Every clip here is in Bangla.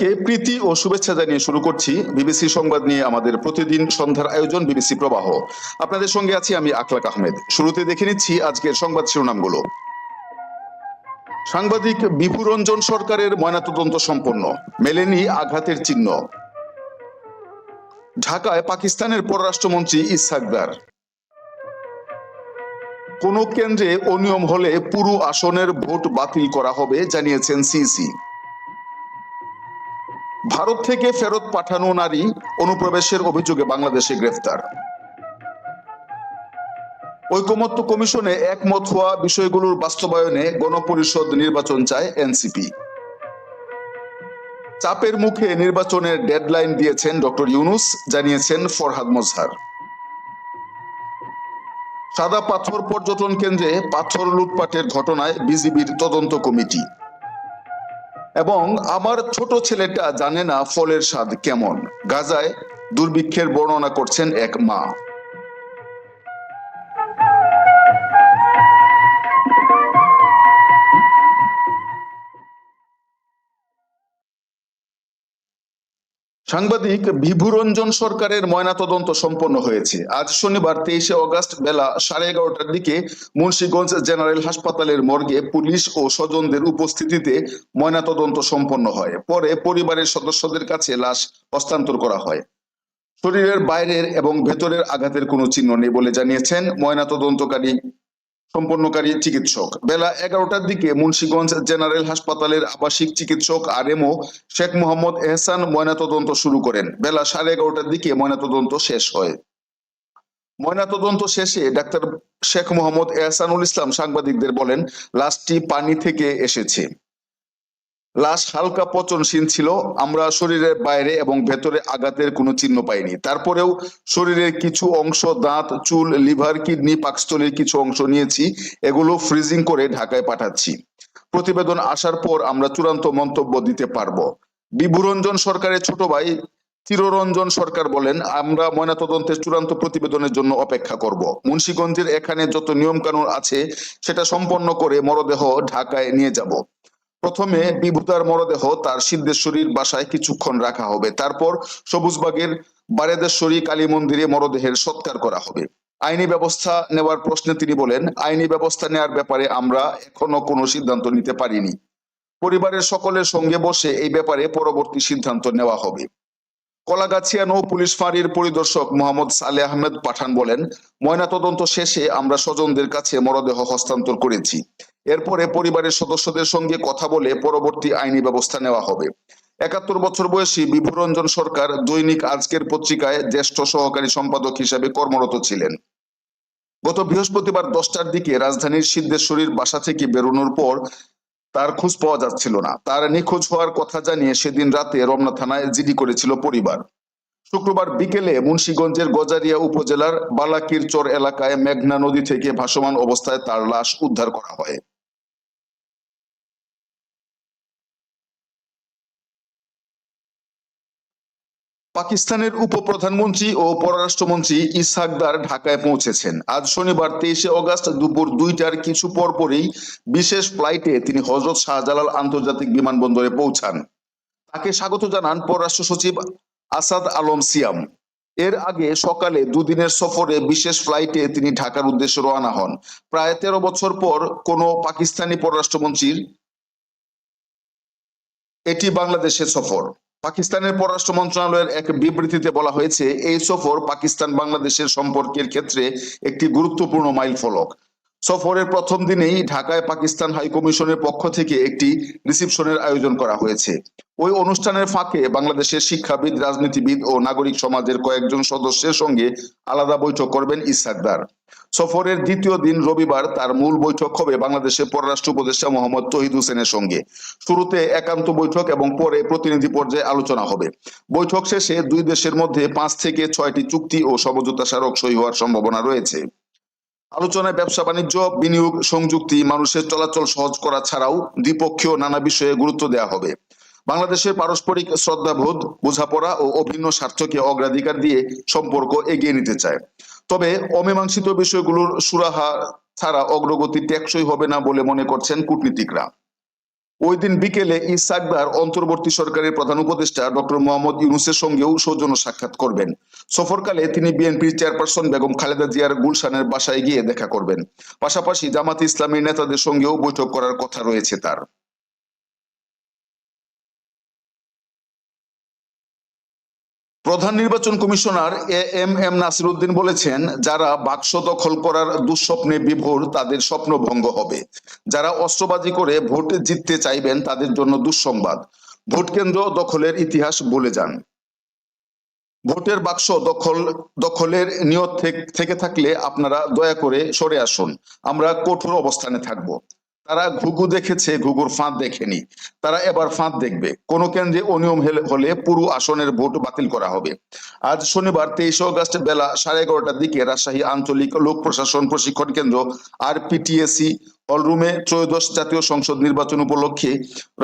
সবাইকে প্রীতি ও শুভেচ্ছা জানিয়ে শুরু করছি বিবিসি সংবাদ নিয়ে আমাদের প্রতিদিন সন্ধ্যার আয়োজন, বিবিসি প্রবাহ। আপনাদের সঙ্গে আছি আমি আকলাক আহমেদ। শুরুতে দেখে নিচ্ছি আজকের সংবাদ শিরোনামগুলো। সাংবাদিক বিভুরঞ্জন সরকারের ময়নাতদন্ত সম্পন্ন, মেলেনি আঘাতের চিহ্ন। ঢাকায় পাকিস্তানের পররাষ্ট্রমন্ত্রী ইসাকদার কোন কেন্দ্রে অনিয়ম হলে পুরো আসনের ভোট বাতিল করা হবে, জানিয়েছেন সিসি ভারত থেকে ফেরত পাঠানো নারী অনুপ্রবেশের অভিযোগে বাংলাদেশে গ্রেফতার। ঐকমত্য কমিশনে একমত হওয়া বিষয়গুলোর বাস্তবায়নে গণপরিষদ নির্বাচন চায় এনসিপি। চাপের মুখে নির্বাচনের ডেডলাইন দিয়েছেন ডক্টর ইউনুস, জানিয়েছেন ফরহাদ মজহার। সাদা পাথর পর্যটন কেন্দ্রে পাথর লুটপাটের ঘটনায় বিজিবির তদন্ত কমিটি। এবং আমার ছোট ছেলেটা জানে না ফলের স্বাদ কেমন। গাজায় দুর্ভিক্ষের বর্ণনা করছেন এক মা। সাংবাদিক বিভুরঞ্জন সরকারের ময়নাতদন্ত সম্পন্ন হয়েছে। আজ শনিবার তেইশে অগস্ট বেলা সাড়ে এগারোটার দিকে মুন্সিগঞ্জ জেনারেল হাসপাতালের মর্গে পুলিশ ও স্বজনদের উপস্থিতিতে ময়নাতদন্ত সম্পন্ন হয়। পরে পরিবারের সদস্যদের কাছে লাশ হস্তান্তর করা হয়। শরীরের বাইরের এবং ভেতরের আঘাতের কোনো চিহ্ন নেই বলে জানিয়েছেন ময়নাতদন্তকারী সম্পন্নকারী চিকিৎসক। বেলা এগারোটার দিকে মুন্সীগঞ্জ জেনারেল হাসপাতালের আবাসিক চিকিৎসক আর এমও শেখ মোহাম্মদ এহসান ময়নাতদন্ত শুরু করেন। বেলা সাড়ে এগারোটার দিকে ময়নাতদন্ত শেষ হয়। ময়নাতদন্ত শেষে ডাক্তার শেখ মোহাম্মদ এহসানুল ইসলাম সাংবাদিকদের বলেন, লাশটি পানি থেকে এসেছে। লাশ হালকা পচনশীল ছিল। আমরা শরীরের বাইরে এবং ভেতরে আঘাতের কোনো চিহ্ন পাইনি। তারপরেও শরীরের কিছু অংশ, দাঁত, চুল, লিভার, কিডনি, পাকস্থলীর কিছু অংশ নিয়েছি। এগুলো ফ্রিজিং করে ঢাকায় পাঠাচ্ছি। প্রতিবেদন আসার পর আমরা চূড়ান্ত মন্তব্য দিতে পারব। বিভুরঞ্জন সরকারের ছোট ভাই চিররঞ্জন সরকার বলেন, আমরা ময়নাতদন্তের চূড়ান্ত প্রতিবেদনের জন্য অপেক্ষা করব। মুন্সীগঞ্জের এখানে যত নিয়মকানুন আছে, সেটা সম্পন্ন করে মরদেহ ঢাকায় নিয়ে যাব। প্রথমে বিভূতার মরদেহ তার সিদ্ধেশ্বরীর বাসায় কিছুক্ষণ রাখা হবে। তারপর সবুজবাগের বারেদেশ্বরী কালী মন্দিরে মরদেহের সৎকার করা হবে। আইনি ব্যবস্থা নেওয়ার প্রশ্নে তিনি বলেন, আইনি ব্যবস্থা নেওয়ার ব্যাপারে আমরা এখনও কোনো সিদ্ধান্ত নিতে পারিনি। পরিবারের সকলের সঙ্গে বসে এই ব্যাপারে পরবর্তী সিদ্ধান্ত নেওয়া হবে। কলাগাছিয়া নৌ পুলিশ ফাঁড়ির পরিদর্শক মোহাম্মদ সালে আহমেদ পাঠান বলেন, ময়নাতদন্ত শেষে আমরা স্বজনদের কাছে মরদেহ হস্তান্তর করেছি। এরপরে পরিবারের সদস্যদের সঙ্গে কথা বলে পরবর্তী আইনি ব্যবস্থা নেওয়া হবে। একাত্তর বছর বয়সী বিভুরঞ্জন সরকার দৈনিক আজকের পত্রিকায় জ্যেষ্ঠ সহকারী সম্পাদক হিসেবে কর্মরত ছিলেন। গত বৃহস্পতিবার দশটার দিকে রাজধানীর সিদ্ধেশ্বরীর বাসা থেকে বেরোনোর পর তার খোঁজ পাওয়া যাচ্ছিল না। তার নিখোঁজ হওয়ার কথা জানিয়ে সেদিন রাতে রমনা থানায় জিডি করেছিল পরিবার। শুক্রবার বিকেলে মুন্সিগঞ্জের গজারিয়া উপজেলার বালাকিরচর এলাকায় মেঘনা নদী থেকে ভাসমান অবস্থায় তার লাশ উদ্ধার করা হয়। পাকিস্তানের উপপ্রধানমন্ত্রী ও পররাষ্ট্রমন্ত্রী ইসহাকদার ঢাকায় পৌঁছেছেন। আজ শনিবার তেইশে অগস্ট দুপুর দুইটার কিছু পর পরেই বিশেষ ফ্লাইটে তিনি হজরত শাহজালাল আন্তর্জাতিক বিমানবন্দরে পৌঁছান। তাকে স্বাগত জানান পররাষ্ট্র সচিব আসাদ আলম সিয়াম। এর আগে সকালে দুদিনের সফরে বিশেষ ফ্লাইটে তিনি ঢাকার উদ্দেশ্যে রওনা হন। প্রায় তেরো বছর পর কোনো পাকিস্তানি পররাষ্ট্রমন্ত্রীর এটি বাংলাদেশের সফর। পাকিস্তানের পররাষ্ট্র মন্ত্রণালয়ের এক বিবৃতিতে বলা হয়েছে, এই সফর পাকিস্তান বাংলাদেশের সম্পর্কের ক্ষেত্রে একটি গুরুত্বপূর্ণ মাইল ফলক সফরের প্রথম দিনেই ঢাকায় পাকিস্তান হাই কমিশনের পক্ষ থেকে একটি রিসিপশনের আয়োজন করা হয়েছে। ওই অনুষ্ঠানের ফাঁকে বাংলাদেশের শিক্ষাবিদ, রাজনীতিবিদ ও নাগরিক সমাজের কয়েকজন সদস্যের সঙ্গে আলাদা বৈঠক করবেন ইসাকদার। সফরের দ্বিতীয় দিন রবিবার তার মূল বৈঠক হবে বাংলাদেশের পররাষ্ট্র উপদেষ্টা মোহাম্মদ তহিদ হোসেনের সঙ্গে। শুরুতে একান্ত বৈঠক এবং পরে প্রতিনিধি পর্যায়ে আলোচনা হবে। বৈঠক শেষে দুই দেশের মধ্যে পাঁচ থেকে ছয়টি চুক্তি ও সমঝোতা স্মারক সই হওয়ার সম্ভাবনা রয়েছে। আলোচনায় ব্যবসা বাণিজ্য, বিনিয়োগ, সংযুক্তি, মানুষের চলাচল সহজ করা ছাড়াও দ্বিপক্ষীয় নানা বিষয়ে গুরুত্ব দেওয়া হবে। বাংলাদেশের পারস্পরিক শ্রদ্ধাবোধ, বোঝাপড়া ও অভিন্ন স্বার্থকে অগ্রাধিকার দিয়ে সম্পর্ক এগিয়ে নিতে চায়। তবে অমীমাংসিত বিষয়গুলোর সুরাহা ছাড়া অগ্রগতি টেকসই হবে না বলে মনে করছেন কূটনীতিকরা। ওই দিন বিকেলে ইসাকবার অন্তর্বর্তী সরকারের প্রধান উপদেষ্টা ডক্টর মোহাম্মদ ইউনুসের সঙ্গেও সৌজন্য সাক্ষাৎ করবেন। সফরকালে তিনি বিএনপির চেয়ারপারসন বেগম খালেদা জিয়ার গুলশানের বাসায় গিয়ে দেখা করবেন। পাশাপাশি জামাত ইসলামীর নেতাদের সঙ্গেও বৈঠক করার কথা রয়েছে তার। প্রধান নির্বাচন commissioner A M M Nasir Uddin বলেছেন, যারা বাক্স দখল করার দুঃস্বপ্নে বিভোর, তাদের স্বপ্ন ভঙ্গ হবে। যারা অস্ত্রবাজি করে ভোট জিততে চাইবেন, তাদের জন্য দুঃসংবাদ। ভোট কেন্দ্র দখলের ইতিহাস বলে যান। ভোটের বাক্স দখল, দখলের নিয়ত থেক- থেকে থাকলে আপনারা দয়া করে সরে আসুন। আমরা কঠোর অবস্থানে থাকব। তারা ঘুঘু দেখেছে, ঘুঘুর ফাঁদ দেখেনি। তারা এবার ফাঁদ দেখবে। কোন কেন্দ্রে অনিয়ম হলে পুরো আসনের ভোট বাতিল করা হবে। আজ শনিবার তেইশে অগস্ট বেলা সাড়ে এগারোটার দিকে রাজশাহী আঞ্চলিক লোক প্রশাসন প্রশিক্ষণ কেন্দ্র আর পিটিএসি হলরুমে ত্রয়োদশ জাতীয় সংসদ নির্বাচন উপলক্ষে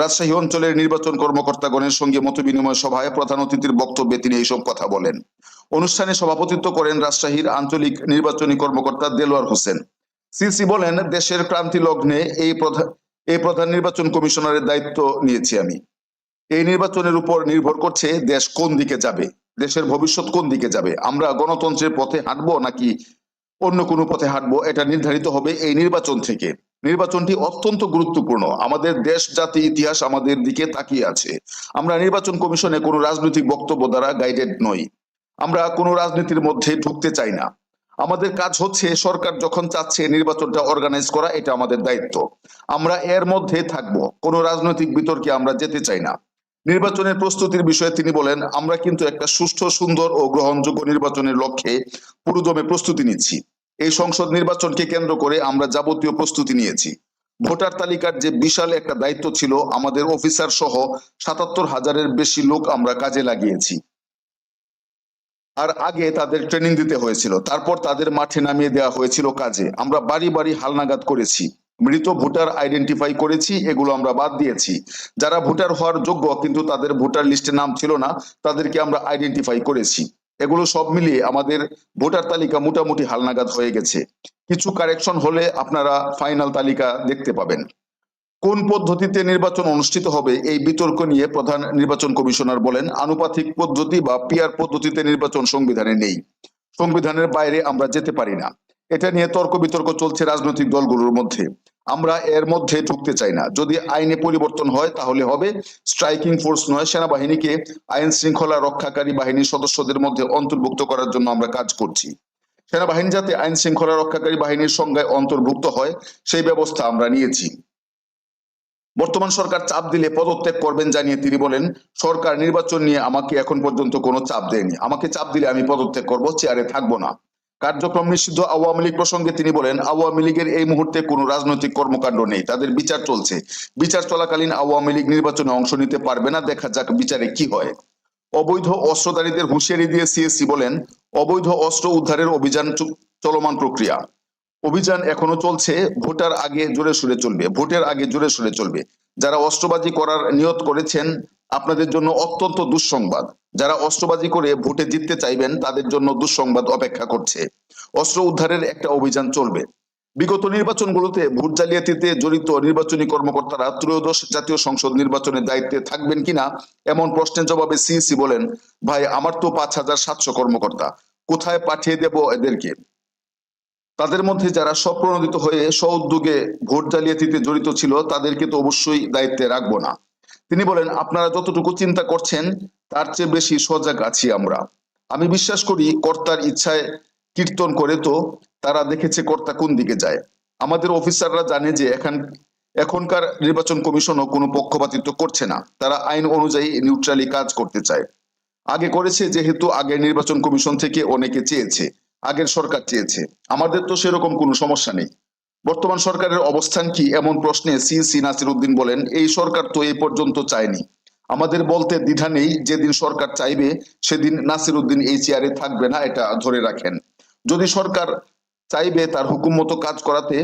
রাজশাহী অঞ্চলের নির্বাচন কর্মকর্তাগণের সঙ্গে মতবিনিময় সভায় প্রধান অতিথির বক্তব্যে তিনি এইসব কথা বলেন। অনুষ্ঠানে সভাপতিত্ব করেন রাজশাহীর আঞ্চলিক নির্বাচনী কর্মকর্তা দেলোয়ার হোসেন। সিসি বলেন, দেশের ক্রান্তি লগ্নে এই প্রধান এই প্রধান নির্বাচন কমিশনারের দায়িত্ব নিয়েছি আমি। এই নির্বাচনের উপর নির্ভর করছে দেশ কোন দিকে যাবে, দেশের ভবিষ্যৎ কোন দিকে যাবে। আমরা গণতন্ত্রের পথে হাঁটবো নাকি অন্য কোনো পথে হাঁটবো, এটা নির্ধারিত হবে এই নির্বাচন থেকে। নির্বাচনটি অত্যন্ত গুরুত্বপূর্ণ। আমাদের দেশ, জাতি, ইতিহাস আমাদের দিকে তাকিয়ে আছে। আমরা নির্বাচন কমিশনে কোনো রাজনৈতিক বক্তব্য দ্বারা গাইডেড নই। আমরা কোনো রাজনীতির মধ্যে ঢুকতে চাই না। আমাদের কাজ হচ্ছে সরকার যখন চাচ্ছে নির্বাচনটা অর্গানাইজ করা, এটা আমাদের দায়িত্ব। আমরা এর মধ্যে থাকব, কোনো রাজনৈতিক বিতর্কে আমরা যেতে চাই না। নির্বাচনের প্রস্তুতির বিষয়ে তিনি বলেন, আমরা কিন্তু একটা সুষ্ঠু, সুন্দর ও গ্রহণযোগ্য নির্বাচনের লক্ষ্যে পুরোদমে প্রস্তুতি নিচ্ছি। এই সংসদ নির্বাচনকে কেন্দ্র করে আমরা যাবতীয় প্রস্তুতি নিয়েছি। ভোটার তালিকার যে বিশাল একটা দায়িত্ব ছিল, আমাদের অফিসার সহ সাতাত্তর হাজারের বেশি লোক আমরা কাজে লাগিয়েছি। আর আগে তাদের ট্রেনিং দিতে হয়েছিল। তারপর তাদের মাঠে নামিয়ে দেওয়া হয়েছিল কাজে। আমরা বাড়ি বাড়ি হালনাগাদ করেছি। মৃত ভোটার আইডেন্টিফাই করেছি, এগুলো আমরা বাদ দিয়েছি। যারা ভোটার হওয়ার যোগ্য, কিন্তু তাদের ভোটার লিস্টে নাম ছিল না, তাদেরকে আমরা আইডেন্টিফাই করেছি। এগুলো সব মিলিয়ে আমাদের ভোটার তালিকা মোটামুটি হালনাগাদ হয়ে গেছে। কিছু কারেকশন হলে আপনারা ফাইনাল তালিকা দেখতে পাবেন। কোন পদ্ধতিতে নির্বাচন অনুষ্ঠিত হবে এই বিতর্ক নিয়ে প্রধান নির্বাচন কমিশনার বলেন, আনুপাতিক পদ্ধতি বা পিয়ার পদ্ধতিতে নির্বাচন সংবিধানে নেই। সংবিধানের বাইরে আমরা যেতে পারি না। এটা নিয়ে তর্ক বিতর্ক চলছে রাজনৈতিক দলগুলোর মধ্যে। আমরা এর মধ্যে ঢুকতে চাই না। যদি আইনে পরিবর্তন হয়, তাহলে হবে স্ট্রাইকিং ফোর্স নয়, সেনাবাহিনীকে আইন শৃঙ্খলা রক্ষাকারী বাহিনীর সদস্যদের মধ্যে অন্তর্ভুক্ত করার জন্য আমরা কাজ করছি। সেনাবাহিনী যাতে আইন শৃঙ্খলা রক্ষাকারী বাহিনীর সংজ্ঞায় অন্তর্ভুক্ত হয়, সেই ব্যবস্থা আমরা নিয়েছি। বর্তমান সরকার চাপ দিলে পদত্যাগ করবেন জানিয়ে তিনি বলেন, সরকার নির্বাচন নিয়ে আমাকে এখন পর্যন্ত কোনো চাপ দেয়নি। আমাকে চাপ দিলে আমি পদত্যাগ করব, চেয়ারে থাকব না। কার্যক্রম নিষিদ্ধ আওয়ামী লীগ প্রসঙ্গে তিনি বলেন, আওয়ামী লীগের এই মুহূর্তে কোনো রাজনৈতিক কর্মকাণ্ড নেই। তাদের বিচার চলছে। বিচার চলাকালীন আওয়ামী লীগ নির্বাচনে অংশ নিতে পারবে না। দেখা যাক বিচারে কি হয়। অবৈধ অস্ত্রধারীদের হুঁশিয়ারি দিয়ে সিএসসি বলেন, অবৈধ অস্ত্র উদ্ধারের অভিযান চলমান প্রক্রিয়া। অভিযান এখনও চলছে, ভোটার আগে জোরে সুরে চলবে, ভোটের আগে জোরে সুরে চলবে। যারা অস্ত্রবাজি করার নিয়ত করেছেন, আপনাদের জন্য অত্যন্ত দুঃসংবাদ। যারা অস্ত্রবাজি করে ভোটে জিততে চাইবেন, তাদের জন্য দুঃসংবাদ অপেক্ষা করছে। অস্ত্র উদ্ধারের একটা অভিযান চলবে। বিগত নির্বাচনগুলোতে ভোট জালিয়াতিতে জড়িত নির্বাচনী কর্মকর্তারা ত্রয়োদশ জাতীয় সংসদ নির্বাচনের দায়িত্বে থাকবেন কিনা, এমন প্রশ্নের জবাবে সিইসি বলেন, ভাই, আমার তো পাঁচ হাজার সাতশো কর্মকর্তা। কোথায় পাঠিয়ে দেব এদেরকে? তাদের মধ্যে যারা স্বপ্রণোদিত হয়ে স্বউদ্যোগে ভোট জালিয়াতিতে জড়িত ছিল, তাদেরকে তো অবশ্যই দায়িত্বে রাখব না। তিনি বলেন, আপনারা যতটুকু চিন্তা করছেন, তার চেয়ে বেশি সজাগ আছি আমরা। আমি বিশ্বাস করি, কর্তার ইচ্ছায় কীর্তন করে তো তারা দেখেছে কর্তা কোন দিকে যায়। আমাদের অফিসাররা জানে যে এখন, এখনকার নির্বাচন কমিশনও কোনো পক্ষপাতিত্ব করছে না। তারা আইন অনুযায়ী নিউট্রালি কাজ করতে চায়। আগে করেছে, যেহেতু আগের নির্বাচন কমিশন থেকে অনেকে চেয়েছে। আগের সরকার চেয়েছে। আমাদের তো সেরকম কোনো সমস্যা নেই। বর্তমান সরকারের অবস্থান কি এমন প্রশ্নে সিসি নাসির উদ্দিন বলেন, এই সরকার তো এই পর্যন্ত চায়নি। আমাদের বলতে দ্বিধা নেই, যেদিন সরকার চাইবে, সেদিন নাসির উদ্দিন এই চেয়ারে থাকবে না, এটা ধরে রাখেন। যদি সরকার চাইবে তার হুকুম মতো কাজ করাতে,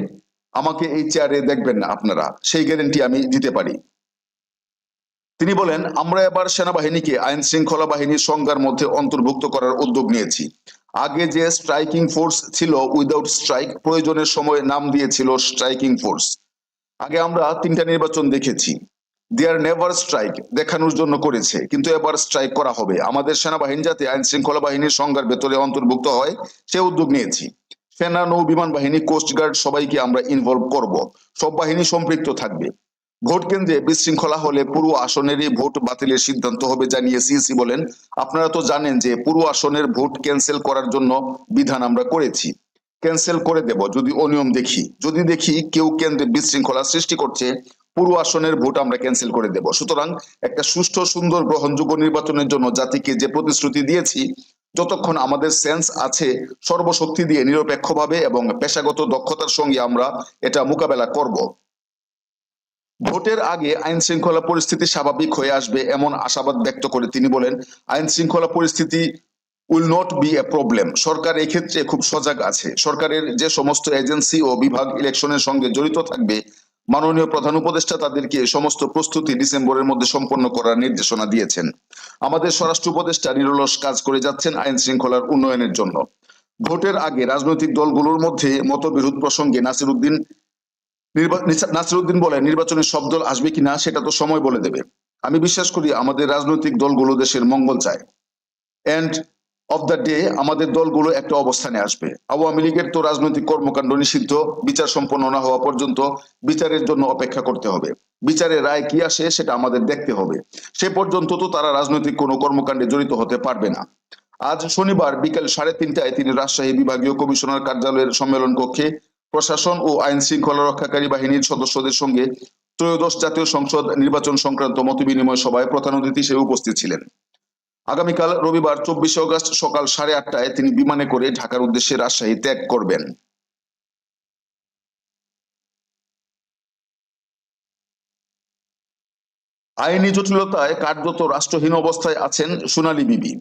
আমাকে এই চেয়ারে দেখবেন না আপনারা, সেই গ্যারেন্টি আমি দিতে পারি। তিনি বলেন, আমরা এবার সেনাবাহিনীকে আইন শৃঙ্খলা বাহিনীর সংজ্ঞার মধ্যে অন্তর্ভুক্ত করার উদ্যোগ নিয়েছি। আগে যে স্ট্রাইকিং ফোর্স ছিল উইদাউট স্ট্রাইক প্রয়োজনের সময় নাম দিয়েছিল স্ট্রাইকিং ফোর্স আগে আমরা তিনটা নির্বাচন দেখেছি। দেয়ার নেভার স্ট্রাইক দেখানোর জন্য করেছে। কিন্তু এবার স্ট্রাইক করা হবে। আমাদের সেনাবাহিনী যাতে আইন শৃঙ্খলা বাহিনীর সংজ্ঞার ভেতরে অন্তর্ভুক্ত হয়, সে উদ্যোগ নিয়েছি। সেনা, নৌ, বিমান বাহিনী কোস্টগার্ড সবাইকে আমরা ইনভলভ করব। সব বাহিনী সম্পৃক্ত থাকবে। ভোট কেন্দ্রে বিশৃঙ্খলা হলে পুরো আসনেরই ভোট বাতিলের সিদ্ধান্ত হবে, জানিয়ে সিসি বলেন। আপনারা তো জানেন যে পুরো আসনের ভোট ক্যান্সেল করার জন্য বিধান আমরা করেছি। ক্যান্সেল করে দেব, যদি অনিয়ম দেখি। যদি দেখি কেউ কেন্দ্রে বিশৃঙ্খলা সৃষ্টি করছে, পুরো আসনের ভোট আমরা ক্যান্সেল করে দেব। সুতরাং একটা সুষ্ঠু, সুন্দর, গ্রহণযোগ্য নির্বাচনের জন্য জাতিকে যে প্রতিশ্রুতি দিয়েছি, যতক্ষণ আমাদের সেন্স আছে, সর্বশক্তি দিয়ে নিরপেক্ষভাবে এবং পেশাগত দক্ষতার সঙ্গে আমরা এটা মোকাবেলা করব। ভোটের আগে আইন শৃঙ্খলা পরিস্থিতি স্বাভাবিক হয়ে আসবে এমন আশাবাদ ব্যক্ত করে তিনি বলেন আইন শৃঙ্খলা পরিস্থিতি will not be a problem. সরকার এক্ষেত্রে খুব সজাগ আছে। সরকারের যে সমস্ত এজেন্সি ও বিভাগ ইলেকশনের সঙ্গে জড়িত থাকবে, মাননীয় প্রধান উপদেষ্টা তাদেরকে সমস্ত প্রস্তুতি ডিসেম্বরের মধ্যে সম্পন্ন করার নির্দেশনা দিয়েছেন। আমাদের স্বরাষ্ট্র উপদেষ্টা নিরলস কাজ করে যাচ্ছেন আইন শৃঙ্খলার উন্নয়নের জন্য। ভোটের আগে রাজনৈতিক দলগুলোর মধ্যে মতবিরোধ প্রসঙ্গে নাসির উদ্দিন নাসিরুদ্দিন বলে নির্বাচনে সব দল আসবে কিনা সেটা তো সময় বলে দেবে। আমি বিশ্বাস করি আমাদের রাজনৈতিক দলগুলো দেশের মঙ্গল চায়। এন্ড অফ দ্য ডে আমাদের দলগুলো একটা অবস্থানে আসবে। আওয়ামী লীগের তো রাজনৈতিক কর্মকাণ্ড নিষিদ্ধ, বিচার সম্পন্ন না হওয়া পর্যন্ত বিচারের জন্য অপেক্ষা করতে হবে। বিচারের রায় কি আসে, সেটা আমাদের দেখতে হবে। সে পর্যন্ত তো তারা রাজনৈতিক কোনো কর্মকাণ্ডে জড়িত হতে পারবে না। আজ শনিবার বিকেল সাড়ে তিনটায় তিনি রাজশাহী বিভাগীয় কমিশনার কার্যালয়ের সম্মেলন কক্ষে প্রশাসন ও আইন শৃঙ্খলা রক্ষাকারী বাহিনীর সদস্যদের সঙ্গে ত্রয়োদশ জাতীয় সংসদ নির্বাচন সংক্রান্ত মতবিনিময় সভায় প্রধান অতিথি হিসেবে উপস্থিত ছিলেন। আগামীকাল রবিবার চব্বিশে অগস্ট সকাল সাড়ে আটটায় তিনি বিমানে করে ঢাকার উদ্দেশ্যে রাজশাহী ত্যাগ করবেন। আইনি জটিলতায় কার্যত রাষ্ট্রহীন অবস্থায় আছেন সোনালী বিবি।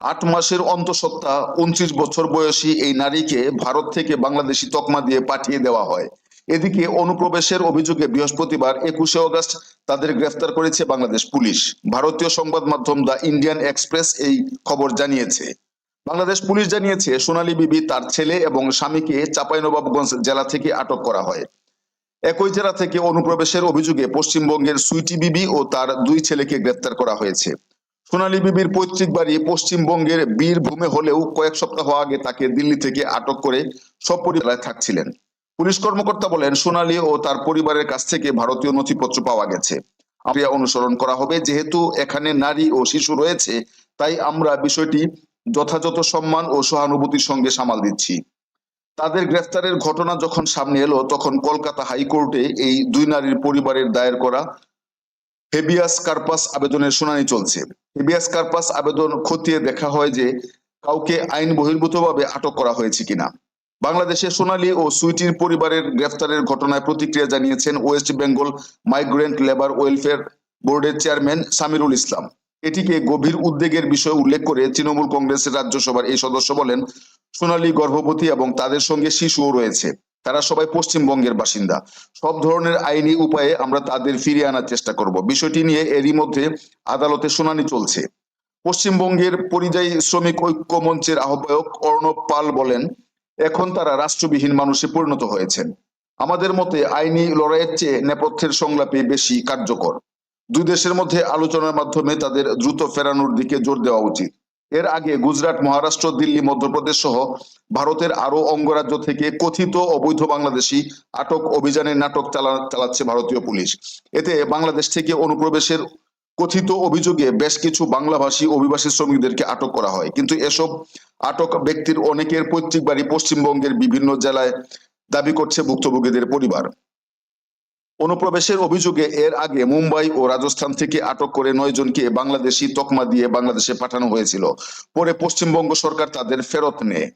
আট মাসের অন্তঃসত্ত্বা উনত্রিশ বছর বয়সী এই নারীকে ভারত থেকে বাংলাদেশি তকমা দিয়ে পাঠিয়ে দেওয়া হয়। এদিকে অনুপ্রবেশের অভিযোগে বৃহস্পতিবার একুশে অগস্ট তাদের গ্রেফতার করেছে বাংলাদেশ পুলিশ। ভারতীয় সংবাদ মাধ্যম দ্য ইন্ডিয়ান এক্সপ্রেস এই খবর জানিয়েছে। বাংলাদেশ পুলিশ জানিয়েছে, সোনালী বিবি তার ছেলে এবং স্বামীকে চাঁপাইনবাবগঞ্জ জেলা থেকে আটক করা হয়। একই জেলা থেকে অনুপ্রবেশের অভিযোগে পশ্চিমবঙ্গের সুইটি বিবি ও তার দুই ছেলেকে গ্রেফতার করা হয়েছে। সোনালী বিবির পৈতৃক বাড়ি পশ্চিমবঙ্গের বীরভূমে হলেও কয়েক সপ্তাহ আগে তাকে দিল্লি থেকে আটক করে সপরিবারে থাকছিলেন। পুলিশ কর্মকর্তা বলেন, সোনালী ও তার পরিবারের কাছ থেকে ভারতীয় নথিপত্র পাওয়া গেছে। ক্রিয়া অনুসরণ করা হবে, যেহেতু এখানে নারী ও শিশু রয়েছে, তাই আমরা বিষয়টি যথাযথ সম্মান ও সহানুভূতির সঙ্গে সামাল দিচ্ছি। তাদের গ্রেফতারের ঘটনা যখন সামনে এলো, তখন কলকাতা হাইকোর্টে এই দুই নারীর পরিবারের দায়ের করা হেবিয়াস কার্পাস আবেদনের শুনানি চলছে। হেবিয়াস কার্পাস আবেদন খতিয়ে দেখা হয় যে, কাউকে আইন বহির্ভূতভাবে আটক করা হয়েছে কিনা। বাংলাদেশে সোনালী ও সুইটির পরিবারের গ্রেফতারের ঘটনায় প্রতিক্রিয়া জানিয়েছেন West Bengal migrant labour welfare বোর্ডের চেয়ারম্যান সামিরুল ইসলাম। এটিকে গভীর উদ্বেগের বিষয় উল্লেখ করে তৃণমূল কংগ্রেসের রাজ্যসভার এই সদস্য বলেন সোনালী গর্ভবতী এবং তাদের সঙ্গে শিশুও রয়েছে। তারা সবাই পশ্চিমবঙ্গের বাসিন্দা। সব ধরনের আইনি উপায়ে আমরা তাদের ফিরিয়ে আনার চেষ্টা করব। বিষয়টি নিয়ে এরই মধ্যে আদালতে শুনানি চলছে। পশ্চিমবঙ্গের পরিযায়ী শ্রমিক ঐক্য মঞ্চের আহ্বায়ক অর্ণব পাল বলেন, এখন তারা রাষ্ট্রবিহীন মানুষে পরিণত হয়েছেন। আমাদের মতে আইনি লড়াইয়ের চেয়ে নেপথ্যের সংলাপে বেশি কার্যকর। দুই দেশের মধ্যে আলোচনার মাধ্যমে তাদের দ্রুত ফেরানোর দিকে জোর দেওয়া উচিত। এর আগে গুজরাট, মহারাষ্ট্র, দিল্লি, মধ্যপ্রদেশ সহ ভারতের আরও অঙ্গরাজ্য থেকে কথিত অবৈধ বাংলাদেশি আটক অভিযানের নাটক চালা- চালাচ্ছে ভারতীয় পুলিশ। এতে বাংলাদেশ থেকে অনুপ্রবেশের কথিত অভিযোগে বেশ কিছু বাংলাভাষী অভিবাসী শ্রমিকদেরকে আটক করা হয়। কিন্তু এসব আটক ব্যক্তির অনেকের পৈতৃক বাড়ি পশ্চিমবঙ্গের বিভিন্ন জেলায় দাবি করছে ভুক্তভোগীদের পরিবার। অনুপ্রবেশের অভিযোগে এর আগে মুম্বাই ও রাজস্থান থেকে আটক করে নয় জনকে বাংলাদেশি তকমা দিয়ে বাংলাদেশে পাঠানো হয়েছিল। পরে পশ্চিমবঙ্গ সরকার তাদের ফেরত নেয়।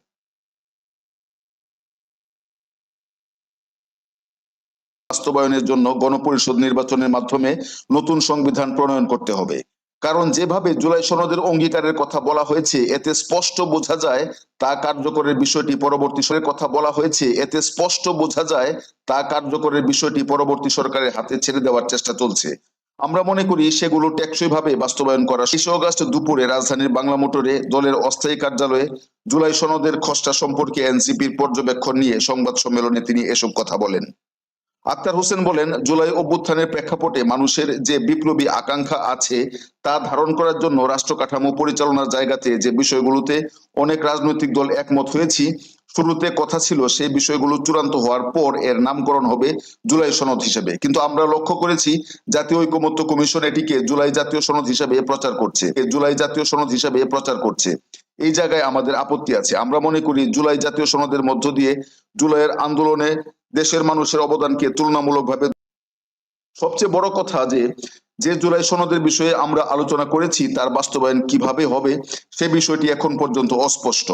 বাস্তবায়নের জন্য গণপরিষদ নির্বাচনের মাধ্যমে নতুন সংবিধান প্রণয়ন করতে হবে। কারণ যেভাবে জুলাই সনদের অঙ্গীকারের কথা বলা হয়েছে, এতে স্পষ্ট বোঝা যায় তা কার্যকরের বিষয়টি পরবর্তী সরকারের কথা বলা হয়েছে, এতে স্পষ্ট বোঝা যায় তা কার্যকরের বিষয়টি পরবর্তী সরকারের হাতে ছেড়ে দেওয়ার চেষ্টা চলছে। আমরা মনে করি সেগুলো টেকসই ভাবে বাস্তবায়ন করা। শেষ অগাস্ট দুপুরে রাজধানীর বাংলা মোটরে দলের অস্থায়ী কার্যালয়ে জুলাই সনদের খসড়া সম্পর্কে এনসিপির পর্যবেক্ষণ নিয়ে সংবাদ সম্মেলনে তিনি এসব কথা বলেন। আক্তার হোসেন বলেন, জুলাই অভ্যুত্থানের প্রেক্ষাপটে মানুষের যে বিপ্লবী আকাঙ্ক্ষা আছে তা ধারণ করার জন্য রাষ্ট্র কাঠামো পরিচালনার জায়গাতে যে বিষয়গুলোতে অনেক রাজনৈতিক দল একমত হয়েছি, শুরুতে কথা ছিল সেই বিষয়গুলো চূড়ান্ত হওয়ার পর এর নামকরণ হবে জুলাই সনদ হিসেবে। কিন্তু আমরা লক্ষ্য করেছি, জাতীয় ঐকমত্য কমিশন এটিকে জুলাই জাতীয় সনদ হিসেবে প্রচার করছে। জুলাই জাতীয় সনদ হিসেবে প্রচার করছে। এই জায়গায় আমাদের আপত্তি আছে। আমরা মনে করি, জুলাই জাতীয় সনদের মধ্য দিয়ে জুলাইয়ের আন্দোলনে দেশের মানুষের অবদানকে তুলনামূলকভাবে সবচেয়ে বড় কথা যে যে জুলাই সনদের বিষয়ে আমরা আলোচনা করেছি, তার বাস্তবায়ন কীভাবে হবে, সে বিষয়টি এখন পর্যন্ত অস্পষ্ট।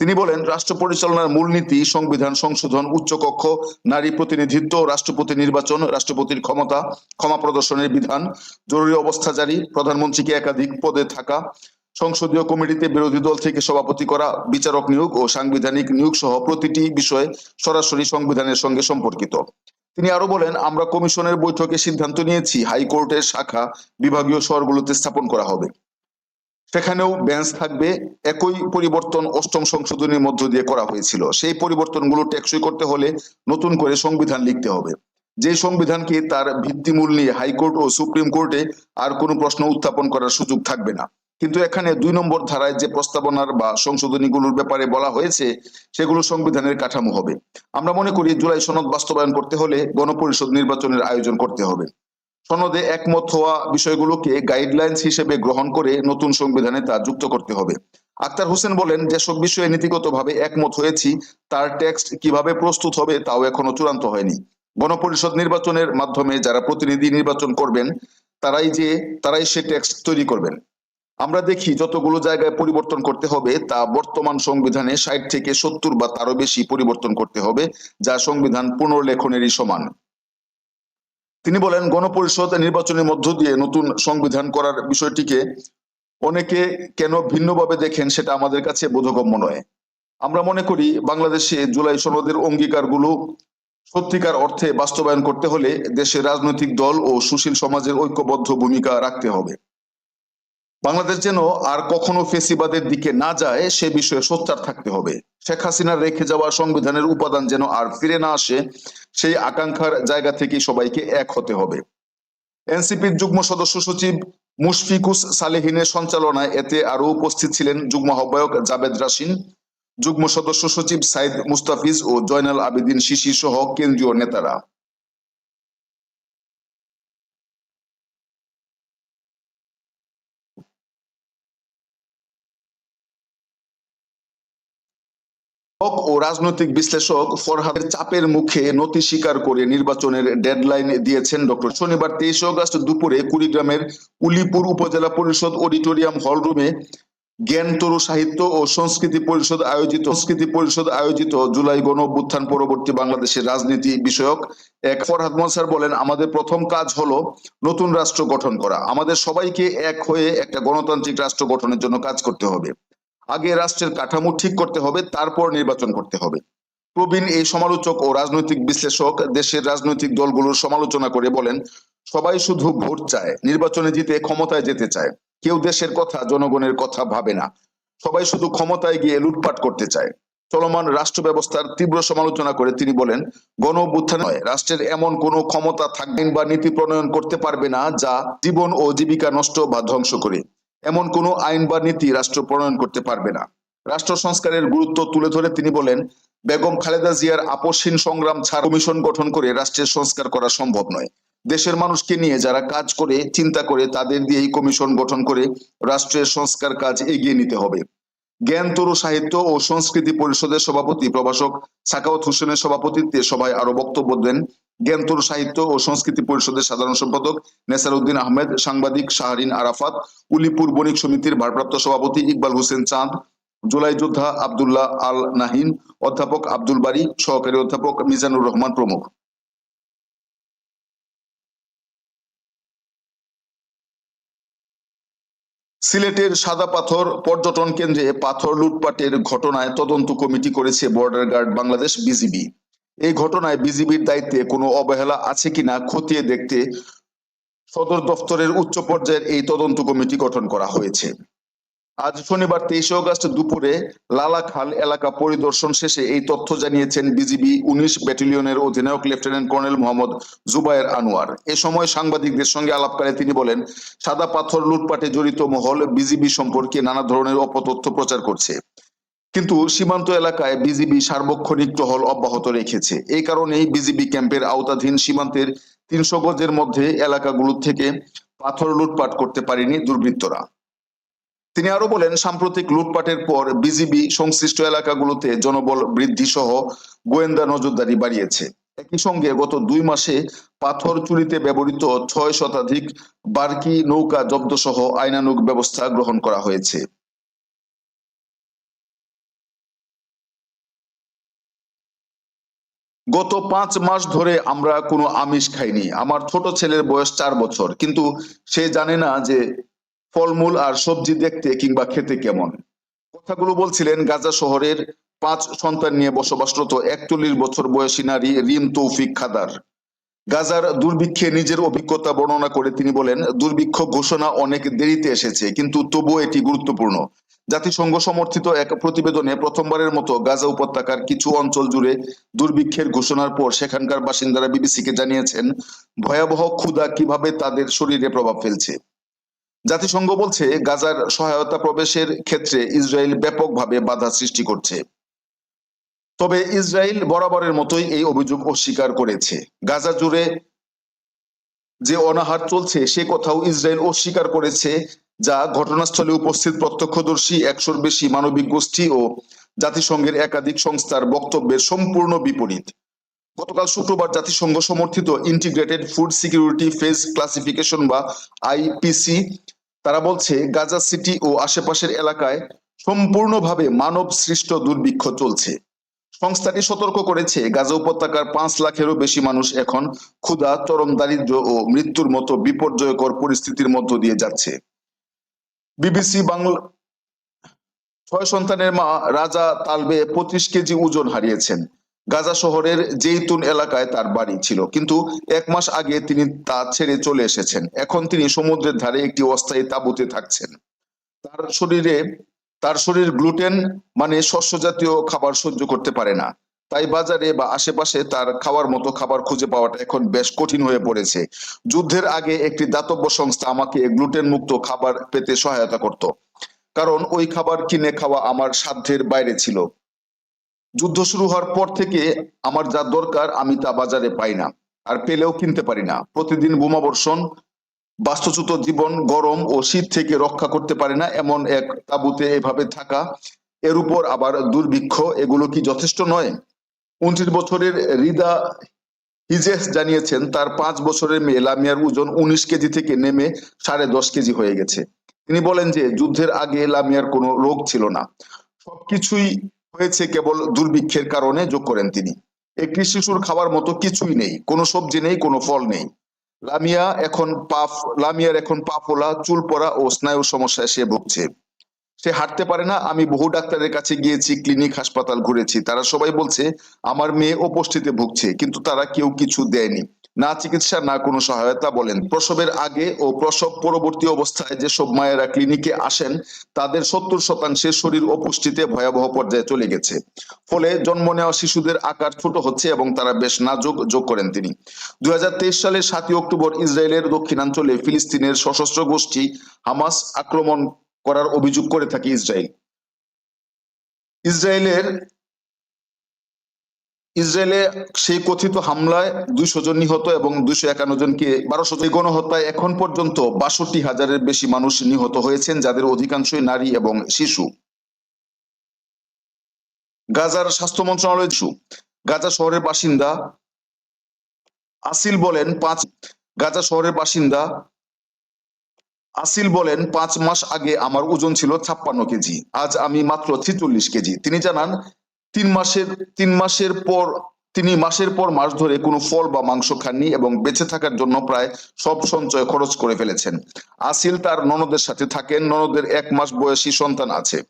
তিনি বলেন, রাষ্ট্র পরিচালনার মূলনীতি, সংবিধান সংশোধন, উচ্চকক্ষ, নারী প্রতিনিধিত্ব, রাষ্ট্রপতি নির্বাচন, রাষ্ট্রপতির ক্ষমতা, ক্ষমা প্রদর্শনের বিধান, জরুরি অবস্থা জারি, প্রধানমন্ত্রীকে একাধিক পদে থাকা সংসদীয় কমিটিতে বিরোধী দল থেকে সভাপতি করা বিচারক নিয়োগ ও সাংবিধানিক নিয়োগ সহ প্রতিটি বিষয়ে সরাসরি সংবিধানের সঙ্গে সম্পর্কিত। তিনি আরও বলেন, আমরা কমিশনের বৈঠকে সিদ্ধান্ত নিয়েছি, হাইকোর্টের শাখা বিভাগীয় শহরগুলোতে স্থাপন করা হবে। সেখানেও বেঞ্চ থাকবে, একই পরিবর্তন অষ্টম সংশোধনীর মধ্য দিয়ে করা হয়েছিল। সেই পরিবর্তনগুলো টেকসই করতে হলে নতুন করে সংবিধান লিখতে হবে। যে সংবিধানকে তার ভিত্তিমূল নিয়ে হাইকোর্ট ও সুপ্রিম কোর্টে আর কোনো প্রশ্ন উত্থাপন করার সুযোগ থাকবে না। কিন্তু এখানে দুই নম্বর ধারায় যে প্রস্তাবনার বা সংশোধনীগুলোর ব্যাপারে বলা হয়েছে, সেগুলো সংবিধানের কাঠামো হবে। আমরা মনে করি জুলাই সনদ বাস্তবায়ন করতে হলে গণপরিষদ নির্বাচনের আয়োজন করতে হবে। সনদে একমত হওয়া বিষয়গুলোকে গাইডলাইন্স হিসেবে গ্রহণ করে নতুন সংবিধানে তা যুক্ত করতে হবে। আক্তার হোসেন বলেন, যেসব বিষয়ে নীতিগতভাবে একমত হয়েছি, তার টেক্সট কীভাবে প্রস্তুত হবে তাও এখনও চূড়ান্ত হয়নি। গণপরিষদ নির্বাচনের মাধ্যমে যারা প্রতিনিধি নির্বাচন করবেন, তারাই যে, তারাই সে টেক্সট তৈরি করবেন। আমরা দেখি যতগুলো জায়গায় পরিবর্তন করতে হবে, তা বর্তমান সংবিধানে ষাট থেকে সত্তর বা তারও বেশি পরিবর্তন করতে হবে, যা সংবিধান পুনর্লেখনেরই সমান। তিনি বলেন, গণপরিষদ নির্বাচনের মধ্য দিয়ে নতুন সংবিধান করার বিষয়টিকে অনেকে কেন ভিন্নভাবে দেখেন সেটা আমাদের কাছে বোধগম্য নয়। আমরা মনে করি, বাংলাদেশে জুলাই সনদের অঙ্গীকারগুলো সত্যিকার অর্থে বাস্তবায়ন করতে হলে দেশের রাজনৈতিক দল ও সুশীল সমাজের ঐক্যবদ্ধ ভূমিকা রাখতে হবে। বাংলাদেশ যেন আর কখনো ফেসিবাদের দিকে না যায়, সে বিষয়ে সোচ্চার থাকতে হবে। শেখ হাসিনার রেখে যাওয়া সংবিধানের উপাদান যেন আর ফিরে না আসে, সেই আকাঙ্ক্ষার জায়গা থেকে সবাইকে এক হতে হবে। এনসিপির যুগ্ম সদস্য সচিব মুশফিকুস সালেহিনের সঞ্চালনায় এতে আরও উপস্থিত ছিলেন যুগ্ম আহ্বায়ক জাবেদ রাসিন যুগ্ম সদস্য সচিব সাইদ মুস্তাফিজ ও জয়নাল আবেদিন শিশির সহ কেন্দ্রীয় নেতারা। ও রাজনৈতিক বিশ্লেষক ফরহাদের চাপের মুখে নথি স্বীকার করে নির্বাচনের ডেডলাইন দিয়েছেন ডক্টর। শনিবার তেইশে অগস্ট দুপুরে কুড়িগ্রামের উলিপুর উপজেলা পরিষদ অডিটোরিয়াম হলরুমে জ্ঞানতরু সাহিত্য ও সংস্কৃতি পরিষদ আয়োজিত সংস্কৃতি পরিষদ আয়োজিত জুলাই গণ অভ্যুত্থান পরবর্তী বাংলাদেশের রাজনীতি বিষয়ক এক ফরহাদ মনসার বলেন, আমাদের প্রথম কাজ হলো নতুন রাষ্ট্র গঠন করা। আমাদের সবাইকে এক হয়ে একটা গণতান্ত্রিক রাষ্ট্র গঠনের জন্য কাজ করতে হবে। আগে রাষ্ট্রের কাঠামো ঠিক করতে হবে, তারপর নির্বাচন করতে হবে। প্রবীণ এই সমালোচক ও রাজনৈতিক বিশ্লেষক দেশের রাজনৈতিক দলগুলোর সমালোচনা করে বলেন, সবাই শুধু ভোট চায়, নির্বাচনে জিতে ক্ষমতায় যেতে চায়। কেউ দেশের কথা, জনগণের কথা ভাবে না। সবাই শুধু ক্ষমতায় গিয়ে লুটপাট করতে চায়। চলমান রাষ্ট্র ব্যবস্থার তীব্র সমালোচনা করে তিনি বলেন, গণ নয়, রাষ্ট্রের এমন কোনো ক্ষমতা থাকবেন বা নীতি প্রণয়ন করতে পারবে না যা জীবন ও জীবিকা নষ্ট বা ধ্বংস করে। এমন কোনো আইন বা নীতি রাষ্ট্র প্রণয়ন করতে পারবে না। রাষ্ট্র সংস্কারের গুরুত্ব তুলে ধরে তিনি বলেন, বেগম খালেদা জিয়ার আপসহীন সংগ্রাম ছাড় কমিশন গঠন করে রাষ্ট্রের সংস্কার করা সম্ভব নয়। দেশের মানুষকে নিয়ে যারা কাজ করে, চিন্তা করে, তাদের দিয়ে এই কমিশন গঠন করে রাষ্ট্রের সংস্কার কাজ এগিয়ে নিতে হবে। জ্ঞান, তরু সাহিত্য ও সংস্কৃতি পরিষদের সভাপতি প্রভাষক সাকাওয়াত হোসেনের সভাপতিত্বে সভায় আরও বক্তব্য দেন জ্ঞানতরু সাহিত্য ও সংস্কৃতি পরিষদের সাধারণ সম্পাদক নেসার উদ্দিন আহমেদ, সাংবাদিক শাহরিন আরাফাত, উলিপুর বণিক সমিতির ভারপ্রাপ্ত সভাপতি ইকবাল হোসেন চাঁদ, জুলাই যোদ্ধা আবদুল্লাহ আল নাহিন, অধ্যাপক আব্দুল বারী, সহকারী অধ্যাপক মিজানুর রহমান প্রমুখ। সিলেটের সাদা পাথর পর্যটন কেন্দ্রে পাথর লুটপাটের ঘটনায় তদন্ত কমিটি করেছে বর্ডার গার্ড বাংলাদেশ বিজিবি। এই ঘটনায় বিজিবির দায়িত্বে কোনো অবহেলা আছে কিনা খতিয়ে দেখতে সদর দফতরের উচ্চ পর্যায়ের এই তদন্ত কমিটি গঠন করা হয়েছে। আজ শনিবার তেইশে অগস্ট দুপুরে লালাখাল এলাকা পরিদর্শন শেষে এই তথ্য জানিয়েছেন বিজিবি উনিশ ব্যাটালিয়নের অধিনায়ক লেফটেন্যান্ট কর্নেল মোহাম্মদ জুবায়ের আনোয়ার। এ সময় সাংবাদিকদের সঙ্গে আলাপকালে তিনি বলেন, সাদা পাথর লুটপাটে জড়িত মহল বিজিবি সম্পর্কে নানা ধরনের অপতথ্য প্রচার করছে। কিন্তু সীমান্ত এলাকায় বিজিবি সার্বক্ষণিক টহল অব্যাহত রেখেছে। এই কারণেই বিজিবি ক্যাম্পের আওতাধীন সীমান্তের তিনশো গজের মধ্যে এলাকাগুলো থেকে পাথর লুটপাট করতে পারেনি দুর্বৃত্তরা। তিনি আরও বলেন, সাম্প্রতিক লুটপাটের পর বিজিবি সংশ্লিষ্ট এলাকাগুলোতে জনবল বৃদ্ধি সহ গোয়েন্দা নজরদারি বাড়িয়েছে। একই সঙ্গে গত দুই মাসে পাথর চুরিতে ব্যবহৃত ছয় শতাধিক বার্কি নৌকা জব্দ সহ আইনানুগ ব্যবস্থা গ্রহণ করা হয়েছে। গত পাঁচ মাস ধরে আমরা কোনো আমিষ খাইনি। আমার ছোট ছেলের বয়স চার বছর, কিন্তু সে জানে না যে ফলমূল আর সবজি দেখতে কিংবা খেতে কেমন। কথাগুলো বলছিলেন, গাজা শহরের পাঁচ সন্তান নিয়ে বসবাসরত একচল্লিশ বছর বয়সী নারী রিম তৌফিক খাদার। গাজার দুর্ভিক্ষে নিজের অভিজ্ঞতা বর্ণনা করে তিনি বলেন, দুর্ভিক্ষ ঘোষণা অনেক দেরিতে এসেছে, কিন্তু তবুও এটি গুরুত্বপূর্ণ। জাতিসংঘ সমর্থিত এক প্রতিবেদনে প্রথমবারের মতো গাজা উপত্যকার কিছু অঞ্চল জুড়ে দুর্ভিক্ষের ঘোষণার পর সেখানকার বাসিন্দারা বিবিসিকে জানিয়েছেন, ভয়াবহ ক্ষুধা কীভাবে তাদের শরীরে প্রভাব ফেলছে? জাতিসংঘ বলছে, গাজার সহায়তা প্রবেশের ক্ষেত্রে ইসরায়েল ব্যাপকভাবে বাধা সৃষ্টি করছে। তবে ইসরায়েল বরাবরের মতোই এই অভিযোগ অস্বীকার করেছে। গাজা জুড়ে যে অনাহার চলছে, সে কথাও ইসরায়েল অস্বীকার করেছে। যা ঘটনাস্থলে উপস্থিত প্রত্যক্ষদর্শী, একশোর বেশি মানবিক গোষ্ঠী ও জাতিসংঘের একাধিক সংস্থার বক্তব্যের সম্পূর্ণ বিপরীত। গতকাল শুক্রবার জাতিসংঘ সমর্থিত integrated food security phase classification বা আইপিসি তারা বলছে, গাজা সিটি ও আশেপাশের এলাকায় সম্পূর্ণভাবে মানব সৃষ্ট দুর্ভিক্ষ চলছে। সংস্থাটি সতর্ক করেছে, গাজা উপত্যকার পাঁচ লাখেরও বেশি মানুষ এখন ক্ষুধা, চরম দারিদ্র্য ও মৃত্যুর মতো বিপর্যয়কর পরিস্থিতির মধ্য দিয়ে যাচ্ছে। বিবিসি বাংলা ছয় সন্তানের মা রাজা তালবে পঁচিশ কেজি ওজন হারিয়েছেন। গাজা শহরের জেইতুন এলাকায় তার বাড়ি ছিল, কিন্তু এক মাস আগে তিনি তা ছেড়ে চলে এসেছেন। এখন তিনি সমুদ্রের ধারে একটি অস্থায়ী তাঁবুতে থাকছেন। তার শরীরে, তার শরীর গ্লুটেন মানে শস্য জাতীয় খাবার সহ্য করতে পারে না। তাই বাজারে বা আশেপাশে তার খাওয়ার মতো খাবার খুঁজে পাওয়াটা এখন বেশ কঠিন হয়ে পড়েছে। যুদ্ধের আগে একটি দাতব্য সংস্থা আমাকে গ্লুটেন মুক্ত খাবার পেতে সহায়তা করত। কারণ ওই খাবার কিনে খাওয়া আমার সাধ্যের বাইরে ছিল। যুদ্ধ শুরু হওয়ার পর থেকে আমার যা দরকার আমি তা বাজারে পাই না আর পেলেও কিনতে পারি না। প্রতিদিন বোমা বর্ষণ বাস্তুচ্যুত জীবন গরম ও শীত থেকে রক্ষা করতে পারে না এমন এক তাঁবুতে এভাবে থাকা, এর উপর আবার দুর্ভিক্ষ, এগুলো কি যথেষ্ট নয়? উনত্রিশ বছরের রিদা হিজেস জানিয়েছেন, তার পাঁচ বছরের মেয়ে লামিয়ার ওজন উনিশ কেজি থেকে নেমে সাড়ে দশ কেজি হয়ে গেছে। তিনি বলেন যে, যুদ্ধের আগে লামিয়ার কোনো রোগ ছিল না। সবকিছুই হয়েছে কেবল দুর্ভিক্ষের কারণে, যোগ করেন তিনি। একটি শিশুর খাবার মতো কিছুই নেই, কোনো সবজি নেই, কোনো ফল নেই। লামিয়া এখন পাফ, লামিয়ার এখন পা ফোলা চুল পড়া ও স্নায়ুর সমস্যায় সে ভুগছে। সে হাঁটতে পারে না। আমি বহু ডাক্তারের কাছে গিয়েছি, ক্লিনিক, হাসপাতাল ঘুরেছি। তারা সবাই বলছে, আমার মেয়ে উপস্থিতে ভুগছে, কিন্তু তারা কেউ কিছু দেয়নি। না চিকিৎসা, না কোনো সহায়তা বলেন। প্রসবের আগে ও প্রসব পরবর্তী অবস্থায় যেসব মায়েরা ক্লিনিকে আসেন, তাদের সত্তর শতাংশের শরীর অপুষ্টিতে ভয়াবহ পর্যায়ে চলে গেছে। ফলে জন্ম নেওয়া শিশুদের আকার ছোট হচ্ছে এবং তারা বেশ নাজুক যোগ করেন তিনি। দুই হাজার তেইশ সালের সাতই অক্টোবর ইসরায়েলের দক্ষিণাঞ্চলে ফিলিস্তিনের সশস্ত্র গোষ্ঠী হামাস আক্রমণ করার অভিযোগ করে থাকে ইসরায়েল। ইসরায়েলের, ইসরায়েলে সেই কথিত হামলায় দুইশো জন নিহত এবং দুইশো একান্ন জনকে বারোশো জন গণহত্যায় এখন পর্যন্ত বাষট্টি হাজারের বেশি মানুষ নিহত হয়েছেন, যাদের অধিকাংশই নারী এবং শিশু। গাজার স্বাস্থ্য মন্ত্রণালয় গাজা শহরের বাসিন্দা আসিল বলেন, পাঁচ, গাজা শহরের বাসিন্দা আসিল বলেন, পাঁচ মাস আগে আমার ওজন ছিল ছাপ্পান্ন কেজি। আজ আমি মাত্র ছিচল্লিশ কেজি। তিনি জানান, তিন মাসের তিন মাসের পর, তিনি মাসের পর মাস ধরে কোনো ফল বা মাংস খাননি এবং বেঁচে থাকার জন্য প্রায় সব সঞ্চয় খরচ করে ফেলেছেন। আসিল তার ননদের সাথে থাকেন। ননদের এক মাস বয়সী সন্তান আছে।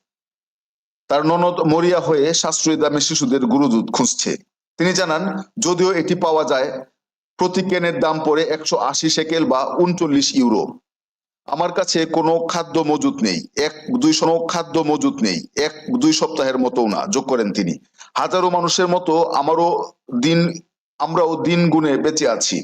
তার ননদ মরিয়া হয়ে সাশ্রয়ী দামে শিশুদের গুরুদুধ খুঁজছে। তিনি জানান, যদিও এটি পাওয়া যায়, প্রতি কেনের দাম পড়ে একশো আশি সেকেল বা উনচল্লিশ ইউরো। আমার কাছে কোনো খাদ্য মজুত নেই। এক দুই সনও খাদ্য মজুত নেই। এক দুই সপ্তাহের মতো না, যোগ করেন তিনি। হাজারো মানুষের মতো আমারও দিন, আমরাও দিন গুণে বেঁচে আছি।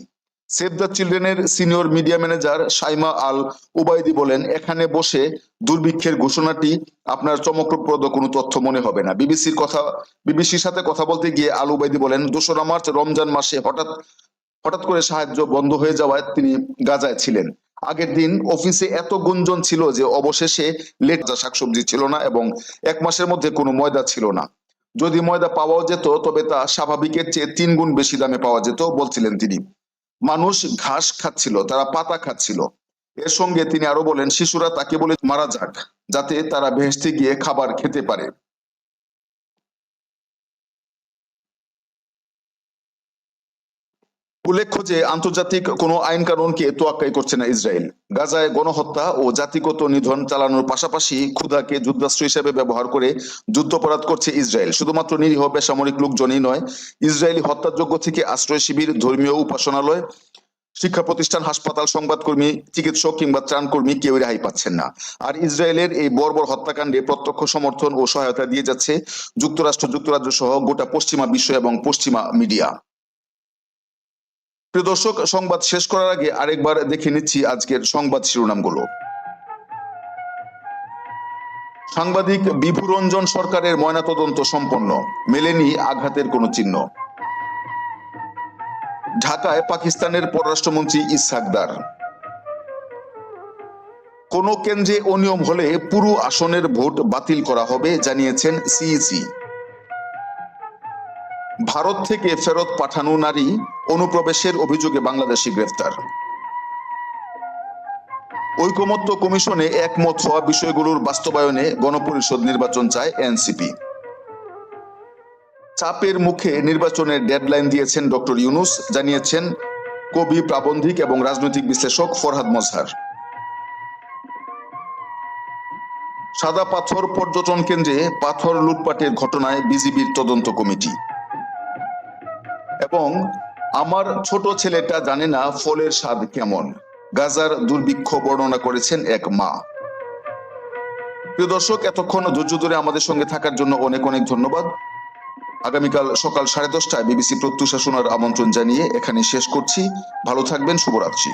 Save the চিলড্রেনের senior media manager Saima Al Ubaidi বলেন, এখানে বসে দুর্ভিক্ষের ঘোষণাটি আপনার চমকপ্রদ কোনো তথ্য মনে হবে না। বিবিসির কথা, বিবিসির সাথে কথা বলতে গিয়ে আল উবাইদি বলেন, দোসরা মার্চ রমজান মাসে হঠাৎ হঠাৎ করে সাহায্য বন্ধ হয়ে যাওয়ায় তিনি গাজায় ছিলেন। আগের দিন অফিসে এত গুঞ্জন ছিল যে অবশেষে লেট যা শাকসবজি ছিল না এবং এক মাসের মধ্যে কোনো ময়দা ছিল না। যদি ময়দা পাওয়াও যেত, তবে তা স্বাভাবিকের চেয়ে তিন গুণ বেশি দামে পাওয়া যেত, বলছিলেন তিনি। মানুষ ঘাস খাচ্ছিল, তারা পাতা খাচ্ছিল। এর সঙ্গে তিনি আরও বলেন, শিশুরা তাকে বলে মারা যাক, যাতে তারা ভেস্তে গিয়ে খাবার খেতে পারে। উল্লেখ্য যে আন্তর্জাতিক কোনো আইন কানুনকে তোয়াক্কাই করছে না ইসরায়েল? গাজায় গণহত্যা ও জাতিগত নিধন চালানোর পাশাপাশি ক্ষুধাকে যুদ্ধাস্ত্র হিসেবে ব্যবহার করে যুদ্ধাপরাধ করছে ইসরায়েল। শুধুমাত্র নিরীহ বেসামরিক লোকজনই নয়, ইসরায়েলি হত্যাযোগ্য থেকে আশ্রয় শিবির, ধর্মীয় উপাসনালয়, শিক্ষা প্রতিষ্ঠান, হাসপাতাল, সংবাদকর্মী, চিকিৎসক কিংবা ত্রাণকর্মী কেউ রেহাই পাচ্ছেন না। আর ইসরায়েলের এই বর্বর হত্যাকাণ্ডে প্রত্যক্ষ সমর্থন ও সহায়তা দিয়ে যাচ্ছে যুক্তরাষ্ট্র যুক্তরাজ্য সহ গোটা পশ্চিমা বিশ্ব এবং পশ্চিমা মিডিয়া। প্রিয় দর্শক, সংবাদ শেষ করার আগে আরেকবার দেখে নিচ্ছি আজকের সংবাদ শিরোনামগুলো। সাংবাদিক বিভুরঞ্জন সরকারের ময়নাতদন্ত সম্পন্ন, মেলেনি আঘাতের কোনো চিহ্ন। ঢাকায় পাকিস্তানের পররাষ্ট্রমন্ত্রী ইসাকদার কোন কেন্দ্রে অনিয়ম হলে পুরো আসনের ভোট বাতিল করা হবে, জানিয়েছেন সিইসি। ভারত থেকে ফেরত পাঠানো নারী অনুপ্রবেশের অভিযোগে বাংলাদেশি গ্রেফতার। ঐকমত্য কমিশনে একমত হওয়া বিষয়গুলোর বাস্তবায়নে গণপরিষদ নির্বাচন চায় এনসিপি। চাপের মুখে নির্বাচনের ডেডলাইন দিয়েছেন ডক্টর ইউনুস, জানিয়েছেন কবি, প্রাবন্ধিক এবং রাজনৈতিক বিশ্লেষক ফরহাদ মজহার। সাদা পাথর পর্যটন কেন্দ্রে পাথর লুটপাটের ঘটনায় বিজিবির তদন্ত কমিটি। এবং আমার ছোট ছেলেটা জানে না ফলের স্বাদ কেমন। গাজার দুর্ভিক্ষ বর্ণনা করেছেন এক মা। প্রিয় দর্শক, এতক্ষণ ধৈর্য ধরে আমাদের সঙ্গে থাকার জন্য অনেক অনেক ধন্যবাদ। আগামীকাল সকাল সাড়ে দশটায় বিবিসি প্রত্যুষা শোনার আমন্ত্রণ জানিয়ে এখানে শেষ করছি। ভালো থাকবেন, শুভরাত্রি।